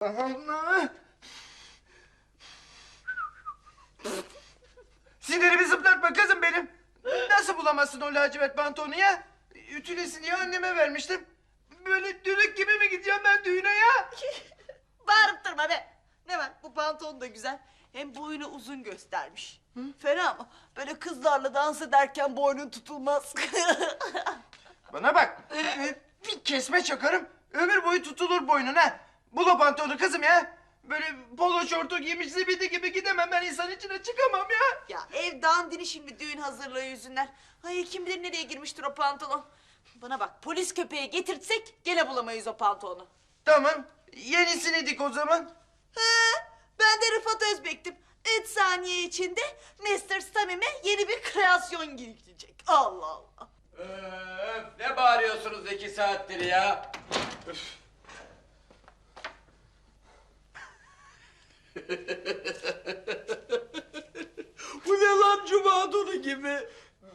Allah! Sinirimi zıplatma kızım benim. Nasıl bulamazsın o lacivert pantolonu ya? Ütülesini ya anneme vermiştim. Böyle dürük gibi mi gideceğim ben düğüne ya? Bağırıp durma be. Ne var bu pantolon da güzel. Hem boyunu uzun göstermiş. Fena mı? Böyle kızlarla dans ederken boynun tutulmaz. Bana bak. Bir kesme çakarım. Ömür boyu tutulur boynuna. Bul o pantolonu kızım ya. Böyle polo şortu giymiş zibidi gibi gidemem ben insan içine çıkamam ya. ya ev dandini şimdi düğün hazırlığı yüzünden. Ay kim bilir nereye girmiştir o pantolon. Bana bak polis köpeği getirtsek gene bulamayız o pantolonu. Tamam. Yenisini dik o zaman. He, ben de Rıfat Özbek'tim. Üç saniye içinde Mr. Samim'e yeni bir kreasyon gelecek. Allah Allah. Öf, ne bağırıyorsunuz iki saattir ya? Bu ne lan cuma donu gibi?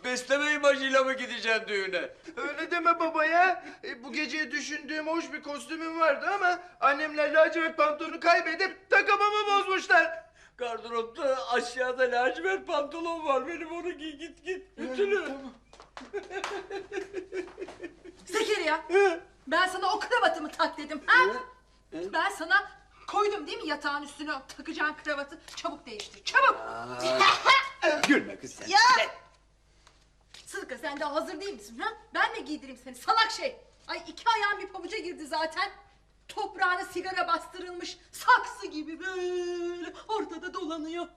Besleme imajıyla mı gideceksin düğüne? Öyle deme baba ya. E, bu gece düşündüğüm hoş bir kostümüm vardı ama annemler lacivert pantolonu kaybedip takımımı bozmuşlar. Gardıropta aşağıda lacivert pantolon var benim onu giy git git ütülü. Zekeriya, ben sana o kravatımı tak dedim. Ha? Ben sana koydum değil mi yatağın üstüne o takacağın kravatı? Çabuk değiştir, çabuk. Gülme kız sen. Ya Sıdıka sen daha hazır değil misin? Ha? Ben mi giydireyim seni salak şey? Ay iki ayağın bir pabuca girdi zaten. Toprağına sigara bastırılmış saksı gibi böyle ortada dolanıyor.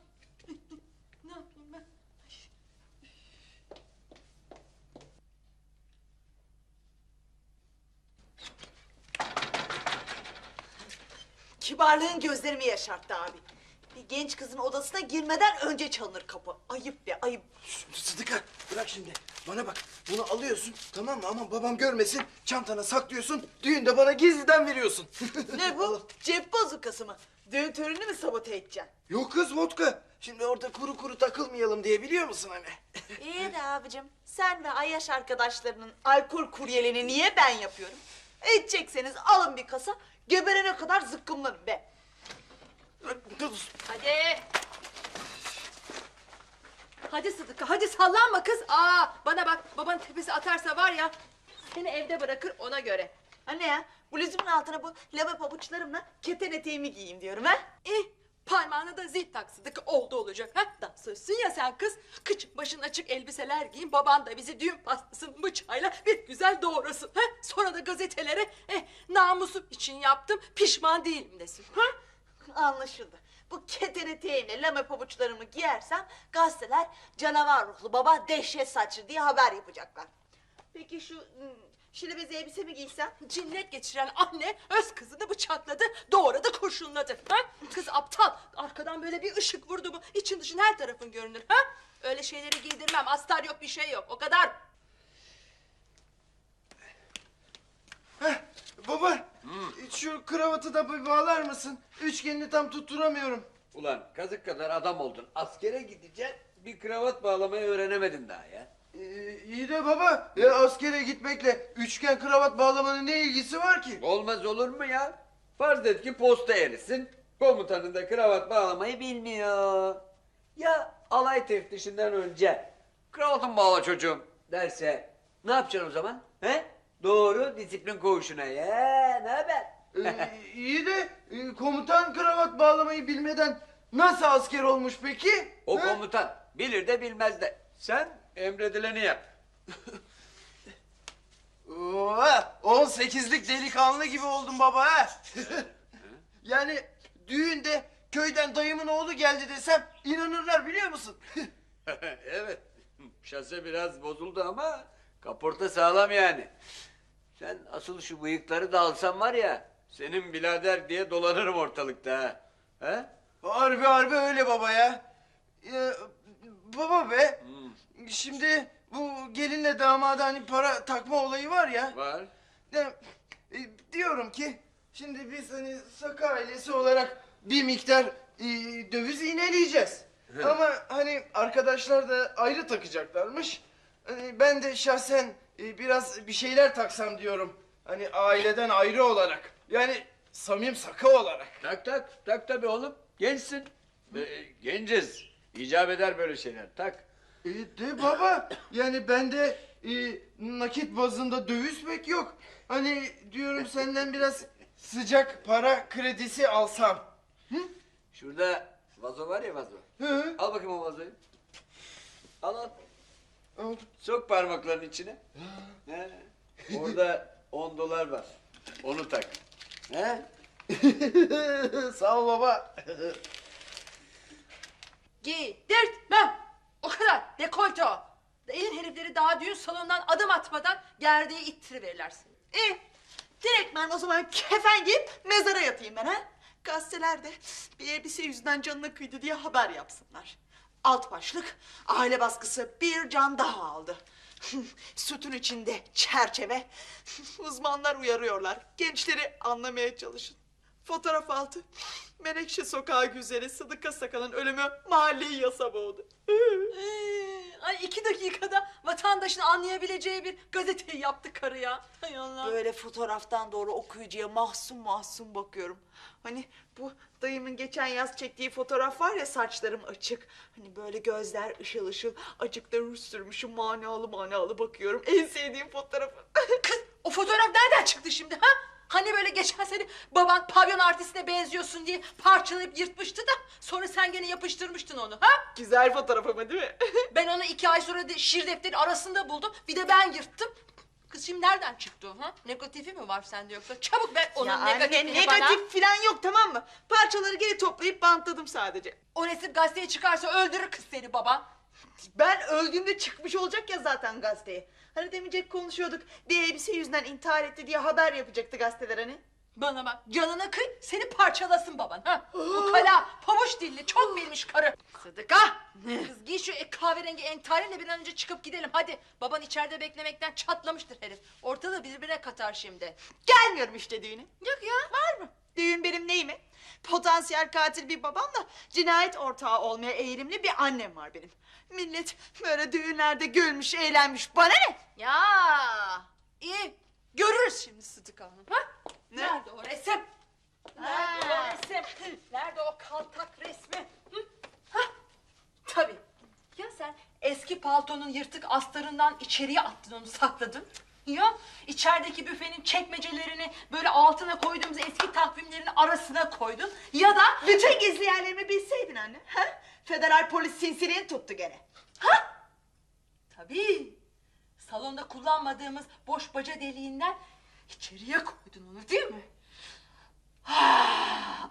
Kibarlığın gözlerimi yaşarttı abi. Bir genç kızın odasına girmeden önce çalınır kapı. Ayıp be ayıp. Sıdıka bırak şimdi. Bana bak bunu alıyorsun tamam mı ama babam görmesin çantana saklıyorsun düğünde bana gizliden veriyorsun. Ne bu? Cep bazukası mı? Düğün törenini mi sabote edeceksin? Yok kız vodka. Şimdi orada kuru kuru takılmayalım diye biliyor musun hani? İyi de abicim sen ve Ayyaş arkadaşlarının alkol kuryeliğini niye ben yapıyorum? Edecekseniz alın bir kasa geberene kadar zıkkımlanın be. Kız Hadi. Hadi Sıdıka, hadi sallanma kız. Aa, bana bak, baban tepesi atarsa var ya, seni evde bırakır ona göre. Anne ya bluzumun altına bu lava pabuçlarımla keten eteğimi giyeyim diyorum ha. İh, parmağına da zil tak Sıdıka, oldu olacak. Ha? Dansözsün ya sen kız, kıçın başın açık elbiseler giyin, baban da bizi düğün pastasının bıçağıyla bir güzel doğrasın. Ha? Sonra da gazetelere, eh, namusum için yaptım, pişman değilim desin. Ha? Anlaşıldı. Bu keten eteğimle lame pabuçlarımı giyersem gazeteler canavar ruhlu baba dehşet saçlı diye haber yapacaklar. Peki şu hmm, şilebezi elbise mi giysem? Cinnet geçiren anne öz kızını bıçakladı, doğradı, kurşunladı. Ha? Kız aptal, arkadan böyle bir ışık vurdu mu için dışın her tarafın görünür. Ha? Öyle şeyleri giydirmem, astar yok bir şey yok, o kadar. Heh, baba şu kravatı da bir bağlar mısın? Üçgenini tam tutturamıyorum. Ulan kazık kadar adam oldun. Askere gideceksin. Bir kravat bağlamayı öğrenemedin daha ya. Ee, iyi de baba ya askere gitmekle üçgen kravat bağlamanın ne ilgisi var ki? Olmaz olur mu ya? Farz et ki posta erisin. Komutanın da kravat bağlamayı bilmiyor. Ya alay teftişinden önce kravatın bağla çocuğum derse ne yapacaksın o zaman? He? Doğru disiplin koğuşuna ya ne haber? Ee, iyi de e, komutan kravat bağlamayı bilmeden nasıl asker olmuş peki? O Ha? komutan bilir de bilmez de. Sen emredileni yap. Oha, 18'lik delikanlı gibi oldun baba ha. yani düğünde köyden dayımın oğlu geldi desem inanırlar biliyor musun? evet. Şase biraz bozuldu ama kaporta sağlam yani. Sen asıl şu bıyıkları da alsan var ya senin birader diye dolanırım ortalıkta ha. He? harbi harbi öyle baba ya. Ee, baba be. Şimdi bu gelinle damada hani para takma olayı var ya. Var. De, e, diyorum ki şimdi biz hani Saka ailesi olarak bir miktar e, döviz iğneleyeceğiz. Ama hani arkadaşlar da ayrı takacaklarmış. Hani ben de şahsen e, biraz bir şeyler taksam diyorum. Hani aileden ayrı olarak. Yani Samim Saka olarak. Tak tak tak tabii oğlum. Gençsin. Ee, genciz. İcap eder böyle şeyler. Tak. E, de baba yani bende e, nakit bazında döviz pek yok. Hani diyorum senden biraz sıcak para kredisi alsam. Şurada vazo var ya vazo. Hı? Al bakayım o vazoyu. Al al. Al. Sok parmakların içine. He. Orada 10 dolar var. Onu tak. He? Sağ ol baba. Giydirtmem. O kadar. Dekolte o. Elin herifleri daha düğün salonundan adım atmadan gerdeği ittiriverirler seni. İyi. Direkt ben o zaman kefen giyip mezara yatayım ben ha. Gazetelerde bir elbise yüzünden canına kıydı diye haber yapsınlar. Alt başlık aile baskısı bir can daha aldı. Sütün içinde çerçeve. Uzmanlar uyarıyorlar. Gençleri anlamaya çalışın. Fotoğraf altı. Menekşe sokağı güzeli Sıdıka Sakal'ın ölümü mahalleyi yasa boğdu. Ee, ay iki dakikada vatandaşın anlayabileceği bir gazeteyi yaptı karı ya. Hay Allah. Böyle fotoğraftan doğru okuyucuya mahzun mahzun bakıyorum. Hani bu dayımın geçen yaz çektiği fotoğraf var ya saçlarım açık. Hani böyle gözler ışıl ışıl, acıkta ruj sürmüşüm manalı manalı bakıyorum. En sevdiğim fotoğrafı. Kız o fotoğraf nereden çıktı şimdi ha? Hani böyle geçen sene baban pavyon artistine benziyorsun diye parçalayıp yırtmıştı da sonra sen gene yapıştırmıştın onu ha? Güzel fotoğraf ama değil mi? Ben onu iki ay sonra de şiir defteri arasında buldum. Bir de ben yırttım. Kız şimdi nereden çıktı o ha? Negatifi mi var sende yoksa? Çabuk ver onun ya anne negatifini negatif bana. falan yok tamam mı? Parçaları geri toplayıp bantladım sadece. O resim gazeteye çıkarsa öldürür kız seni baban. Ben öldüğümde çıkmış olacak ya zaten gazeteye. Hani demeyecek konuşuyorduk. Bir elbise yüzünden intihar etti diye haber yapacaktı gazeteler hani. Bana bak canına kıy seni parçalasın baban ha. Bu kala pavuç dilli çok bilmiş karı. Sıdıka. Kız giy şu e- kahverengi entarinle bir an önce çıkıp gidelim hadi. Baban içeride beklemekten çatlamıştır herif. Ortalığı birbirine katar şimdi. Gelmiyorum işte düğüne. Yok ya var mı? Düğün benim neyime? Potansiyel katil bir babamla cinayet ortağı olmaya eğilimli bir annem var benim. Millet böyle düğünlerde gülmüş, eğlenmiş. Bana ne? Ya iyi görürüz şimdi Sıdıka Hanım ha? Ne? Nerede o resim? Nerede o Ha. resim? Nerede o kaltak resmi? Hı? Hah, tabii. Ya sen eski paltonun yırtık astarından içeriye attın onu sakladın. Ya içerideki büfenin çekmecelerini böyle altına koyduğumuz eski takvimlerin arasına koydun. Ya da Bütün gizli yerlerimi bilseydin anne. Ha? Federal polis sinsiliğin tuttu gene. tabii salonda kullanmadığımız boş baca deliğinden içeriye koydun onu değil mi? Ah,